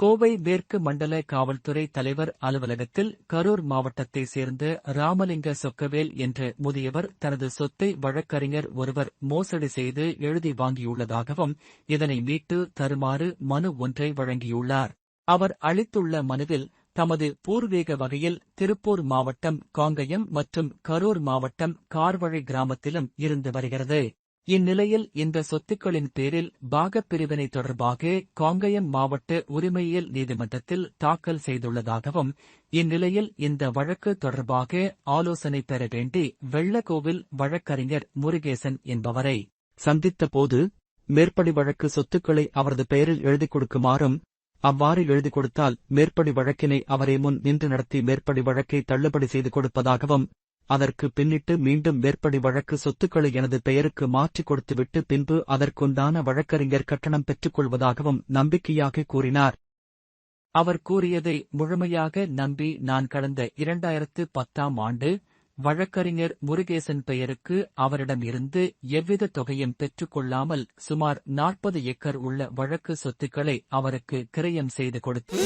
கோவை மேற்கு மண்டல காவல்துறை தலைவர் அலுவலகத்தில் கரூர் மாவட்டத்தைச் சேர்ந்த ராமலிங்க சொக்கவேல் என்ற முதியவர் தனது சொத்தை வழக்கறிஞர் ஒருவர் மோசடி செய்து எழுதி வாங்கியுள்ளதாகவும் இதனை மீட்டு தருமாறு மனு ஒன்றை வழங்கியுள்ளார். அவர் அளித்துள்ள மனுவில் தமது பூர்வீக வகையில் திருப்பூர் மாவட்டம் காங்கயம் மற்றும் கரூர் மாவட்டம் கார்வழி கிராமத்திலும் இருந்து வருகிறது. இந்நிலையில் இந்த சொத்துக்களின் பேரில் பாகப் பிரிவினை தொடர்பாக காங்கயம் மாவட்ட உரிமையியல் நீதிமன்றத்தில் தாக்கல் செய்துள்ளதாகவும் இந்நிலையில் இந்த வழக்கு தொடர்பாக ஆலோசனை பெற வேண்டி வெள்ளக்கோவில் வழக்கறிஞர் முருகேசன் என்பவரை சந்தித்தபோது மேற்படி வழக்கு சொத்துக்களை அவரது பெயரில் எழுதிக் கொடுக்குமாறும் அவ்வாறு எழுதி கொடுத்தால் மேற்படி வழக்கினை அவரை முன் நின்று நடத்தி மேற்படி வழக்கை தள்ளுபடி செய்து கொடுப்பதாகவும் அதற்கு பின்னிட்டு மீண்டும் மேற்படி வழக்கு சொத்துக்களை எனது பெயருக்கு மாற்றிக் கொடுத்துவிட்டு பின்பு அதற்குண்டான வழக்கறிஞர் கட்டணம் பெற்றுக் கொள்வதாகவும் நம்பிக்கையாக கூறினார். அவர் கூறியதை முழுமையாக நம்பி நான் கடந்த இரண்டாயிரத்து பத்தாம் ஆண்டு வழக்கறிஞர் முருகேசன் பெயருக்கு அவரிடம் இருந்து எவ்வித தொகையும் பெற்றுக் கொள்ளாமல் சுமார் நாற்பது ஏக்கர் உள்ள வழக்கு சொத்துக்களை அவருக்கு கிரயம் செய்து கொடுத்து